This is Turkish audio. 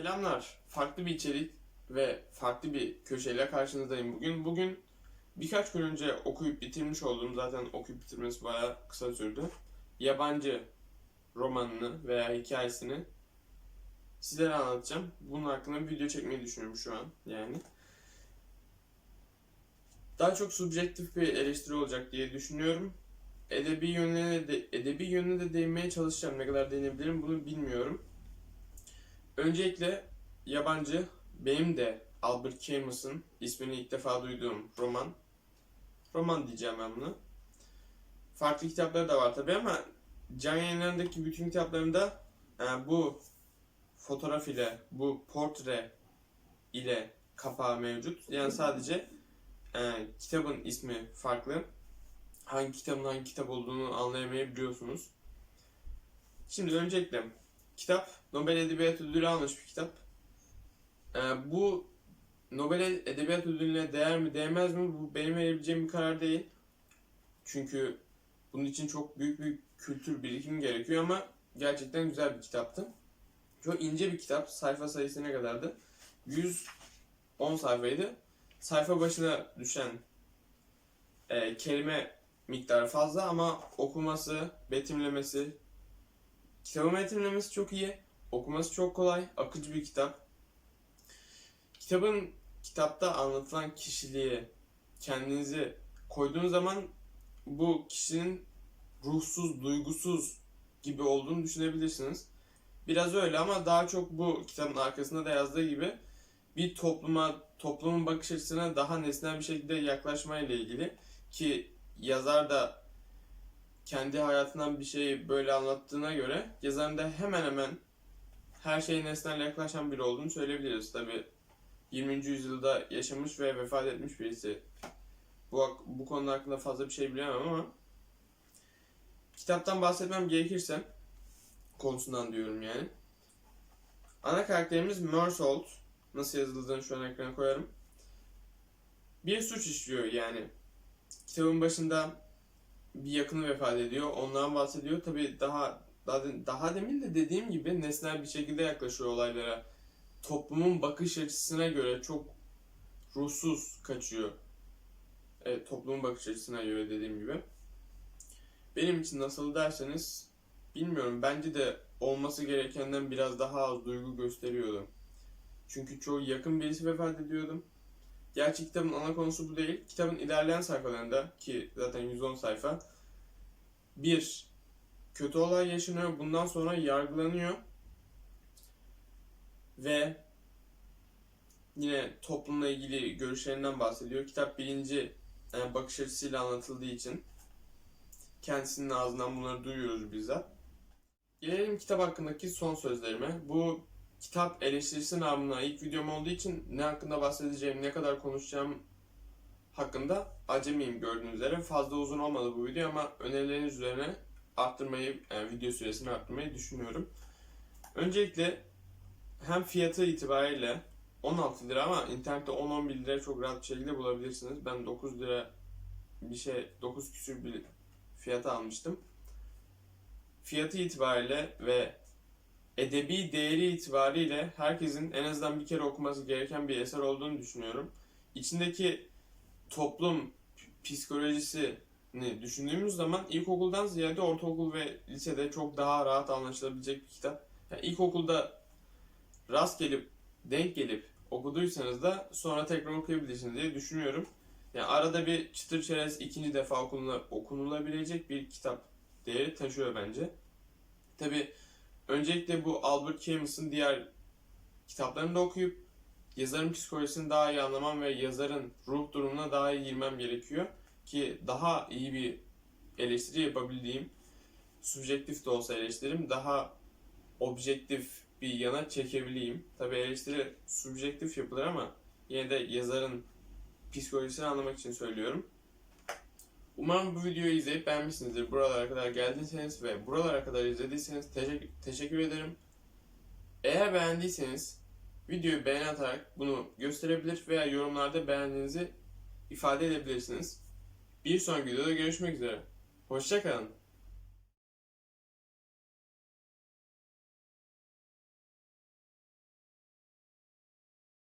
Selamlar. Farklı bir içerik ve farklı bir köşeyle karşınızdayım bugün. Bugün birkaç gün önce okuyup bitirmiş olduğum zaten okuyup bitirmesi bayağı kısa sürdü. Yabancı romanını veya hikayesini sizlere anlatacağım. Bunun hakkında bir video çekmeyi düşünüyorum şu an yani. Daha çok subjektif bir eleştiri olacak diye düşünüyorum. Edebi yönüne de, edebi yönüne de değinmeye çalışacağım. Ne kadar değinebilirim bunu bilmiyorum. Öncelikle yabancı, benim de Albert Camus'ın ismini ilk defa duyduğum roman. Roman diyeceğim ben bunu. Farklı kitapları da var tabi ama can yayınlarındaki bütün kitaplarında e, bu fotoğraf ile, bu portre ile kapağı mevcut. Yani sadece e, kitabın ismi farklı. Hangi kitabın hangi kitap olduğunu anlayamayabiliyorsunuz. Şimdi öncelikle kitap Nobel Edebiyat Ödülü almış bir kitap. Ee, bu Nobel Edebiyat Ödülü'ne değer mi değmez mi bu benim verebileceğim bir karar değil. Çünkü bunun için çok büyük bir kültür birikimi gerekiyor ama gerçekten güzel bir kitaptı. Çok ince bir kitap. Sayfa sayısı ne kadardı? 110 sayfaydı. Sayfa başına düşen e, kelime miktarı fazla ama okuması, betimlemesi, kitabın betimlemesi çok iyi. Okuması çok kolay, akıcı bir kitap. Kitabın kitapta anlatılan kişiliği kendinizi koyduğunuz zaman bu kişinin ruhsuz, duygusuz gibi olduğunu düşünebilirsiniz. Biraz öyle ama daha çok bu kitabın arkasında da yazdığı gibi bir topluma, toplumun bakış açısına daha nesnel bir şekilde yaklaşmayla ilgili ki yazar da kendi hayatından bir şeyi böyle anlattığına göre da hemen hemen her şeye nesnel yaklaşan biri olduğunu söyleyebiliriz. Tabi 20. yüzyılda yaşamış ve vefat etmiş birisi. Bu, bu konu hakkında fazla bir şey bilemem ama kitaptan bahsetmem gerekirse konusundan diyorum yani. Ana karakterimiz Mersault. Nasıl yazıldığını şu an ekrana koyarım. Bir suç işliyor yani. Kitabın başında bir yakını vefat ediyor. Ondan bahsediyor. Tabii daha daha, daha demin de dediğim gibi nesnel bir şekilde yaklaşıyor olaylara. Toplumun bakış açısına göre çok ruhsuz kaçıyor. Evet, toplumun bakış açısına göre dediğim gibi. Benim için nasıl derseniz bilmiyorum. Bence de olması gerekenden biraz daha az duygu gösteriyordu. Çünkü çok yakın birisi vefat ediyordum. Gerçi kitabın ana konusu bu değil. Kitabın ilerleyen sayfalarında ki zaten 110 sayfa bir kötü olay yaşanıyor. Bundan sonra yargılanıyor. Ve yine toplumla ilgili görüşlerinden bahsediyor. Kitap birinci yani bakış açısıyla anlatıldığı için kendisinin ağzından bunları duyuyoruz bizzat. Gelelim kitap hakkındaki son sözlerime. Bu kitap eleştirisi namına ilk videom olduğu için ne hakkında bahsedeceğim, ne kadar konuşacağım hakkında acemiyim gördüğünüz üzere. Fazla uzun olmadı bu video ama önerileriniz üzerine arttırmayı, yani video süresini arttırmayı düşünüyorum. Öncelikle hem fiyatı itibariyle 16 lira ama internette 10-11 lira çok rahat bir şekilde bulabilirsiniz. Ben 9 lira bir şey, 9 küsür bir fiyata almıştım. Fiyatı itibariyle ve edebi değeri itibariyle herkesin en azından bir kere okuması gereken bir eser olduğunu düşünüyorum. İçindeki toplum psikolojisini düşündüğümüz zaman ilkokuldan ziyade ortaokul ve lisede çok daha rahat anlaşılabilecek bir kitap. Yani ilkokulda rast gelip, denk gelip okuduysanız da sonra tekrar okuyabilirsiniz diye düşünüyorum. Yani arada bir çıtır çerez ikinci defa okunula, okunulabilecek bir kitap değeri taşıyor bence. Tabi öncelikle bu Albert Camus'ın diğer kitaplarını da okuyup yazarın psikolojisini daha iyi anlamam ve yazarın ruh durumuna daha iyi girmem gerekiyor ki daha iyi bir eleştiri yapabildiğim subjektif de olsa eleştirim daha objektif bir yana çekebileyim. Tabi eleştiri subjektif yapılır ama yine de yazarın psikolojisini anlamak için söylüyorum. Umarım bu videoyu izleyip beğenmişsinizdir. Buralara kadar geldiyseniz ve buralara kadar izlediyseniz teşekkür, teşekkür ederim. Eğer beğendiyseniz videoyu beğen atarak bunu gösterebilir veya yorumlarda beğendiğinizi ifade edebilirsiniz. Bir sonraki videoda görüşmek üzere. Hoşçakalın.